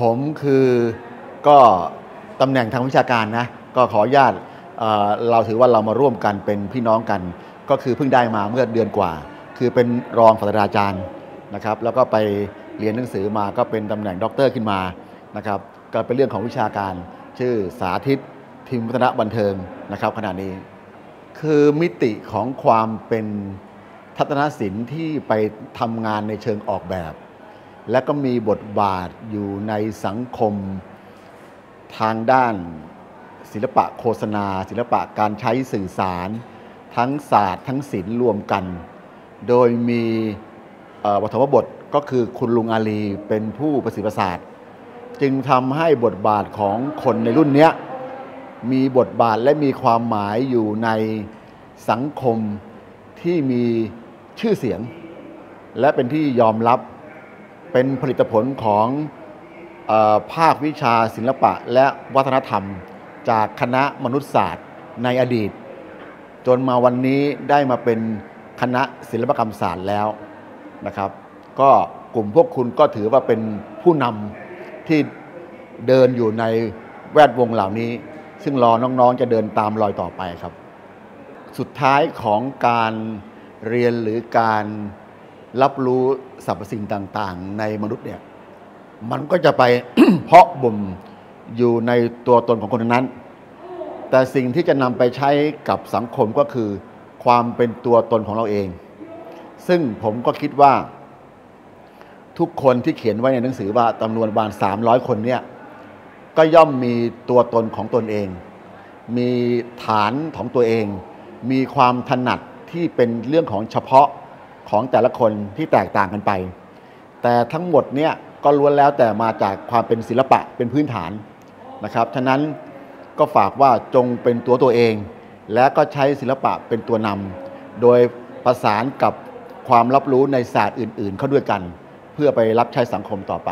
ผมคือก็ตำแหน่งทางวิชาการนะก็ขออนุญาตเเราถือว่าเรามาร่วมกันเป็นพี่น้องกัน ก็คือเพิ่งได้มาเมื่อเดือนกว่า คือเป็นรองศาสตราจารย์นะครับแล้วก็ไปเรียนหนังสือมาก็เป็นตำแหน่งด็อกเตอร์ขึ้นมานะครับก็เป็นเรื่องของวิชาการ ชื่อสาธิตทิมวัฒนบันเทิงนะครับขณะนี้ คือมิติของความเป็นทัศนศิลป์ที่ไปทำงานในเชิงออกแบบ และก็มีบทบาทอยู่ในสังคมทางด้านศิลปะโฆษณา ศิลปะการใช้สื่อสาร ทั้งศาสตร์ทั้งศิลป์รวมกัน โดยมีเอ่อปฐมบทก็คือคุณลุงอาลีเป็นผู้ประสิทธิ์ประสาทจึงทำให้บทบาทของคนในรุ่นนี้มีบทบาทและมีความหมายอยู่ในสังคมที่มีชื่อเสียง และเป็นที่ยอมรับ เป็นผลิตผลของอภาควิชาศิลปะและวัฒนธรรม จากคณะมนุษยศาสตร์ในอดีต จนมาวันนี้ได้มาเป็นคณะศิลปกรรมศาสตร์แล้วนะครับ ก็กลุ่มพวกคุณก็ถือว่าเป็นผู้นำที่เดินอยู่ในแวดวงเหล่านี้ ซึ่งรอน้องๆจะเดินตามรอยต่อไปครับ สุดท้ายของการเรียนหรือการ รับรู้สรรพสิ่งต่างๆ ในมนุษย์เนี่ยมันก็จะไป เพาะบ่มอยู่ในตัวตนของคนนั้น แต่สิ่งที่จะนำไปใช้กับสังคมก็คือ ความเป็นตัวตนของเราเอง ซึ่งผมก็คิดว่า ทุกคนที่เขียนไว้ในหนังสือว่าจำนวนประมาณ300 คนเนี่ยก็ย่อมมีตัวตนของตนเอง มีฐานของตัวเอง มีความถนัดที่เป็นเรื่องของเฉพาะ ของแต่ละคนที่แตกต่างกันไป แต่ทั้งหมดเนี่ยก็ล้วนแล้วแต่มาจากความเป็นศิลปะเป็นพื้นฐานนะครับฉะนั้นก็ฝากว่าจงเป็นตัวตัวเอง และก็ใช้ศิลปะเป็นตัวนำโดยประสานกับความรับรู้ในศาสตร์อื่น ๆ เข้าด้วยกัน เพื่อไปรับใช้สังคมต่อไป